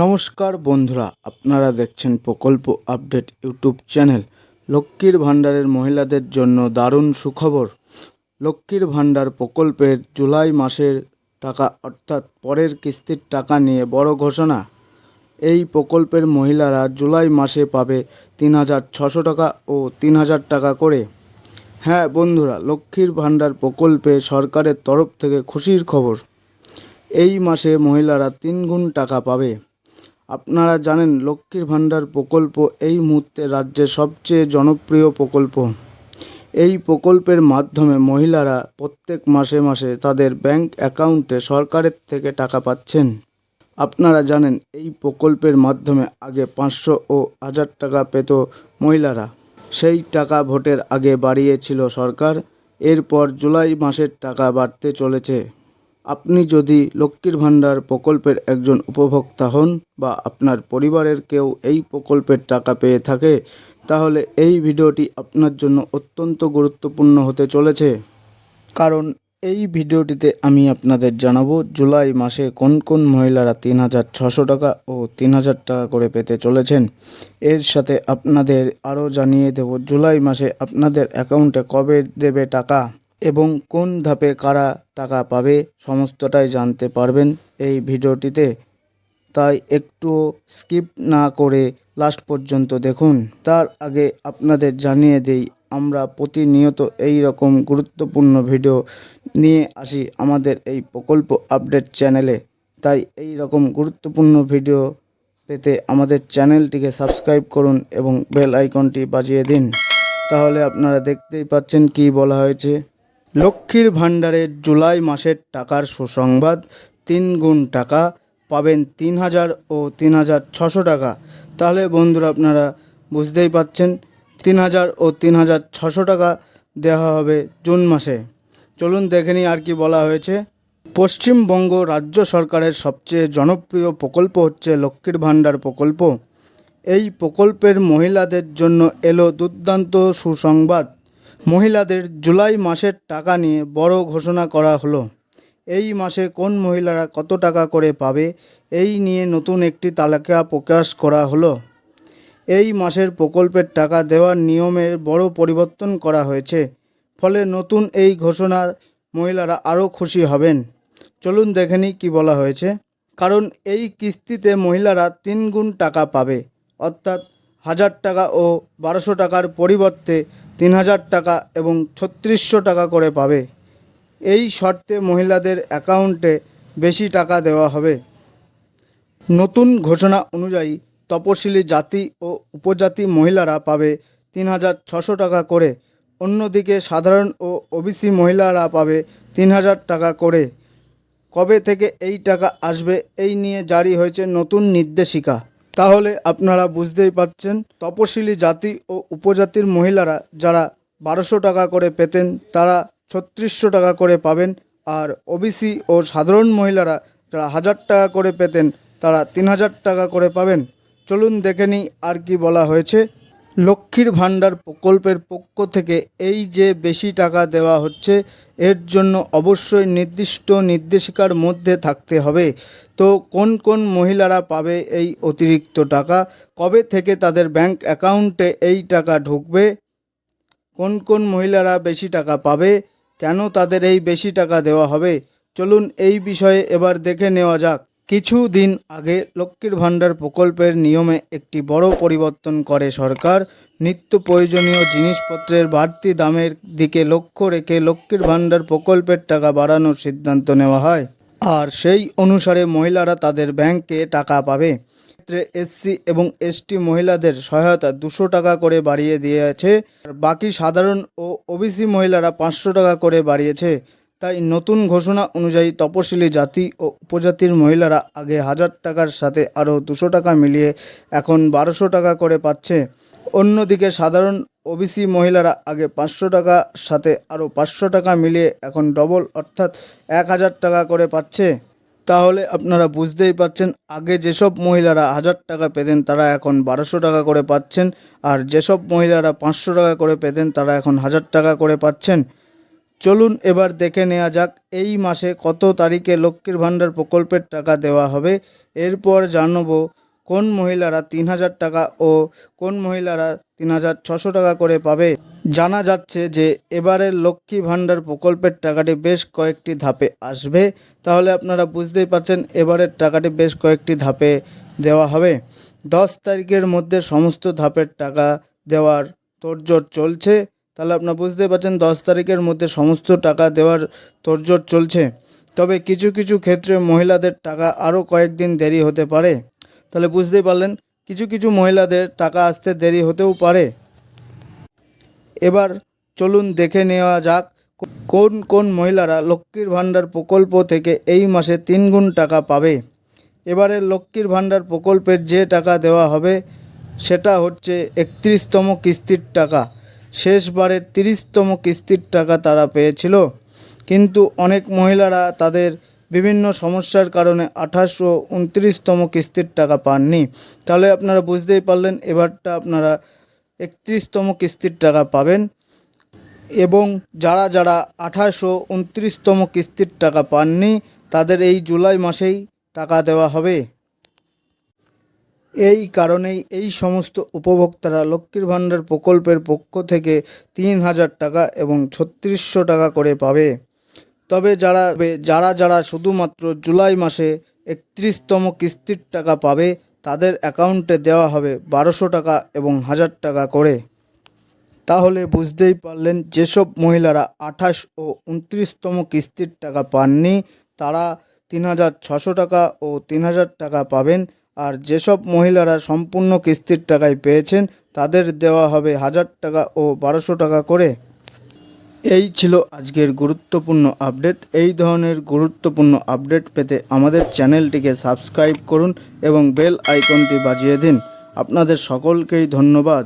নমস্কার বন্ধুরা, আপনারা দেখছেন প্রকল্প আপডেট ইউটিউব চ্যানেল। লক্ষ্মীর ভাণ্ডারের মহিলাদের জন্য দারুণ সুখবর। লক্ষ্মীর ভাণ্ডার প্রকল্পের জুলাই মাসের টাকা অর্থাৎ পরের কিস্তির টাকা নিয়ে বড় ঘোষণা। এই প্রকল্পের মহিলারা জুলাই মাসে পাবে তিন হাজার ছশো টাকা ও তিন হাজার টাকা করে। হ্যাঁ বন্ধুরা, লক্ষ্মীর ভাণ্ডার প্রকল্পে সরকারের তরফ থেকে খুশির খবর। এই মাসে মহিলারা তিন গুণ টাকা পাবে। আপনারা জানেন লক্ষ্মীর ভাণ্ডার প্রকল্প এই মুহূর্তে রাজ্যের সবচেয়ে জনপ্রিয় প্রকল্প। এই প্রকল্পের মাধ্যমে মহিলারা প্রত্যেক মাসে মাসে তাদের ব্যাংক অ্যাকাউন্টে সরকারের থেকে টাকা পাচ্ছেন। আপনারা জানেন এই প্রকল্পের মাধ্যমে আগে পাঁচশো ও হাজার টাকা পেত মহিলারা। সেই টাকা ভোটের আগে বাড়িয়েছিল সরকার। এরপর জুলাই মাসের টাকা বাড়তে চলেছে। আপনি যদি লক্ষ্মীর ভাণ্ডার প্রকল্পের একজন উপভোক্তা হন বা আপনার পরিবারের কেউ এই প্রকল্পের টাকা পেয়ে থাকে, তাহলে এই ভিডিওটি আপনার জন্য অত্যন্ত গুরুত্বপূর্ণ হতে চলেছে। কারণ এই ভিডিওটিতে আমি আপনাদের জানাব জুলাই মাসে কোন কোন মহিলারা তিন হাজার ছশো টাকা ও তিন হাজার টাকা করে পেতে চলেছেন। এর সাথে আপনাদের আরও জানিয়ে দেব জুলাই মাসে আপনাদের অ্যাকাউন্টে কবে দেবে টাকা। এবং কোন ধাপে কারা টাকা পাবে সমস্তটাই জানতে পারবেন এই ভিডিওটিতে। তাই একটু স্কিপ না করে লাস্ট পর্যন্ত দেখুন। তার আগে আপনাদের জানিয়ে দেই, আমরা প্রতিনিয়ত এই রকম গুরুত্বপূর্ণ ভিডিও নিয়ে আসি আমাদের এই প্রকল্প আপডেট চ্যানেলে। তাই এই রকম গুরুত্বপূর্ণ ভিডিও পেতে আমাদের চ্যানেলটিকে সাবস্ক্রাইব করুন এবং বেল আইকনটি বাজিয়ে দিন। তাহলে আপনারা দেখতেই পাচ্ছেন কি বলা হয়েছে। লক্ষ্মীর ভাণ্ডারের জুলাই মাসের টাকার সুসংবাদ, তিন গুণ টাকা পাবেন তিন হাজার ও তিন হাজার ছশো টাকা। তাহলে বন্ধুরা আপনারা বুঝতেই পাচ্ছেন, তিন হাজার ও তিন হাজার ছশো টাকা দেওয়া হবে জুন মাসে। চলুন দেখে নিই আর কি বলা হয়েছে। পশ্চিমবঙ্গ রাজ্য সরকারের সবচেয়ে জনপ্রিয় প্রকল্প হচ্ছে লক্ষ্মীর ভাণ্ডার প্রকল্প। এই প্রকল্পের মহিলাদের জন্য এলো দুর্দান্ত সুসংবাদ। মহিলাদের জুলাই মাসের টাকা নিয়ে বড় ঘোষণা করা হলো। এই মাসে কোন মহিলারা কত টাকা করে পাবে, এই নিয়ে নতুন একটি তালিকা প্রকাশ করা হলো। এই মাসের প্রকল্পের টাকা দেওয়ার নিয়মের বড় পরিবর্তন করা হয়েছে। ফলে নতুন এই ঘোষণার মহিলারা আরও খুশি হবেন। চলুন দেখে নিই কী বলা হয়েছে। কারণ এই কিস্তিতে মহিলারা তিন গুণ টাকা পাবে, অর্থাৎ হাজার টাকা ও বারোশো টাকার পরিবর্তে তিন হাজার টাকা এবং ছত্রিশশো টাকা করে পাবে। এই শর্তে মহিলাদের অ্যাকাউন্টে বেশি টাকা দেওয়া হবে। নতুন ঘোষণা অনুযায়ী তপশিলি জাতি ও উপজাতি মহিলারা পাবে তিন হাজার ছশো টাকা করে। অন্যদিকে সাধারণ ও ওবিসি মহিলারা পাবে তিন হাজার টাকা করে। কবে থেকে এই টাকা আসবে এই নিয়ে জারি হয়েছে নতুন নির্দেশিকা। তাহলে আপনারা বুঝতেই পাচ্ছেন, তপশিলি জাতি ও উপজাতির মহিলারা যারা বারোশো টাকা করে পেতেন, তারা ছত্রিশশো টাকা করে পাবেন। আর ওবিসি ও সাধারণ মহিলারা যারা হাজার টাকা করে পেতেন, তারা তিন হাজার টাকা করে পাবেন। চলুন দেখে নিই আর কি বলা হয়েছে। লক্ষ্মীর ভাণ্ডার প্রকল্পের পক্ষ থেকে এই যে বেশি টাকা দেওয়া হচ্ছে, এর জন্য অবশ্যই নির্দিষ্ট নির্দেশিকার মধ্যে থাকতে হবে। তো কোন কোন মহিলারা পাবে এই অতিরিক্ত টাকা? কবে থেকে তাদের ব্যাংক অ্যাকাউন্টে এই টাকা ঢুকবে? কোন কোন মহিলারা বেশি টাকা পাবে? কেন তাদের এই বেশি টাকা দেওয়া হবে? চলুন এই বিষয়ে এবার দেখে নেওয়া যাক। কিছুদিন আগে লক্ষ্মীর ভাণ্ডার প্রকল্পের নিয়মে একটি বড় পরিবর্তন করে সরকার। নিত্য প্রয়োজনীয় জিনিসপত্রের বাড়তি দামের দিকে লক্ষ্য রেখে লক্ষ্মীর ভাণ্ডার প্রকল্পের টাকা বাড়ানোর সিদ্ধান্ত নেওয়া হয়। আর সেই অনুসারে মহিলারা তাদের ব্যাংকে টাকা পাবে। ক্ষেত্রে এসসি এবং এসটি মহিলাদের সহায়তা দুশো টাকা করে বাড়িয়ে দিয়েছে। বাকি সাধারণ ও ওবিসি মহিলারা পাঁচশো টাকা করে বাড়িয়েছে। তাই নতুন ঘোষণা অনুযায়ী তপশিলি জাতি ও উপজাতির মহিলারা আগে হাজার টাকার সাথে আরও দুশো টাকা মিলিয়ে এখন বারোশো টাকা করে পাচ্ছে। অন্যদিকে সাধারণ ওবিসি মহিলারা আগে পাঁচশো টাকার সাথে আরও পাঁচশো টাকা মিলিয়ে এখন ডবল অর্থাৎ এক হাজার টাকা করে পাচ্ছে। তাহলে আপনারা বুঝতেই পাচ্ছেন আগে যেসব মহিলারা হাজার টাকা পেতেন তারা এখন বারোশো টাকা করে পাচ্ছেন, আর যেসব মহিলারা পাঁচশো টাকা করে পেতেন তারা এখন হাজার টাকা করে পাচ্ছেন। চলুন এবার দেখে নেওয়া যাক, এই মাসে কত তারিখে লক্ষ্মীর ভাণ্ডার প্রকল্পের টাকা দেওয়া হবে। এরপর জানাব কোন মহিলারা তিন হাজার টাকা ও কোন মহিলারা তিন হাজার ছশো টাকা করে পাবে। জানা যাচ্ছে যে এবারের লক্ষ্মী ভাণ্ডার প্রকল্পের টাকাটি বেশ কয়েকটি ধাপে আসবে। তাহলে আপনারা বুঝতেই পারছেন এবারের টাকাটি বেশ কয়েকটি ধাপে দেওয়া হবে। দশ তারিখের মধ্যে সমস্ত ধাপের টাকা দেওয়ার তোড়জোড় চলছে। তাহলে আপনারা বুঝতে পারছেন, দশ তারিখের মধ্যে সমস্ত টাকা দেওয়ার তোড়জোড় চলছে। তবে কিছু কিছু ক্ষেত্রে মহিলাদের টাকা আরও কয়েকদিন দেরি হতে পারে। তাহলে বুঝতেই পারলেন, কিছু কিছু মহিলাদের টাকা আসতে দেরি হতেও পারে। এবার চলুন দেখে নেওয়া যাক, কোন কোন মহিলারা লক্ষ্মীর ভাণ্ডার প্রকল্প থেকে এই মাসে তিন গুণ টাকা পাবে। এবারে লক্ষ্মীর ভাণ্ডার প্রকল্পের যে টাকা দেওয়া হবে, সেটা হচ্ছে একত্রিশতম কিস্তির টাকা। শেষবারের তিরিশতম কিস্তির টাকা তারা পেয়েছিল। কিন্তু অনেক মহিলারা তাদের বিভিন্ন সমস্যার কারণে আঠাশ ও উনত্রিশতম কিস্তির টাকা পাননি। তাহলে আপনারা বুঝতেই পারলেন, এবারটা আপনারা একত্রিশতম কিস্তির টাকা পাবেন এবং যারা যারা আঠাশ ও উনত্রিশতম কিস্তির টাকা পাননি, তাদের এই জুলাই মাসেই টাকা দেওয়া হবে। এই কারণেই এই সমস্ত উপভোক্তারা লক্ষ্মীর ভাণ্ডার প্রকল্পের পক্ষ থেকে তিন হাজার টাকা এবং ছত্রিশশো টাকা করে পাবে। তবে যারা যারা যারা শুধুমাত্র জুলাই মাসে একত্রিশতম কিস্তির টাকা পাবে, তাদের অ্যাকাউন্টে দেওয়া হবে বারোশো টাকা এবং হাজার টাকা করে। তাহলে বুঝতেই পারলেন, যেসব মহিলারা আঠাশ ও উনত্রিশতম কিস্তির টাকা পাননি, তারা তিন হাজার ছশো টাকা ও তিন হাজার টাকা পাবেন। আর যেসব মহিলারা সম্পূর্ণ কিস্তির টাকায় পেয়েছেন, তাদের দেওয়া হবে হাজার টাকা ও বারোশো টাকা করে। এই ছিল আজকের গুরুত্বপূর্ণ আপডেট। এই ধরনের গুরুত্বপূর্ণ আপডেট পেতে আমাদের চ্যানেলটিকে সাবস্ক্রাইব করুন এবং বেল আইকনটি বাজিয়ে দিন। আপনাদের সকলকেই ধন্যবাদ।